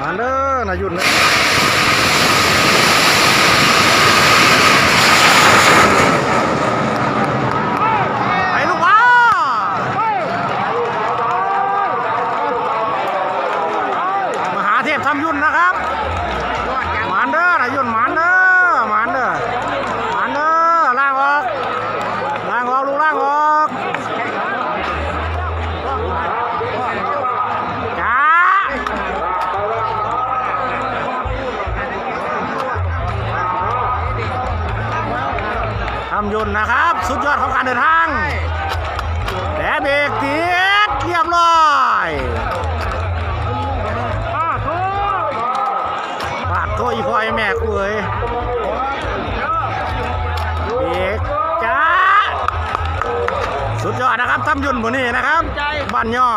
มาเด้อนายุ่นนะไปลูกมามหาเทพทำยุ่นนะครับมานเด้อนายุ่นมาำยนต์นะครับ สุดยอดของการเดินทาง แต่เบรกติดเรียบร้อยปาดโทษอีพอยแม่กูเอ้ยเบรกจ้าสุดยอดนะครับทำยนต์บนนี้นะครับบ้านย่อ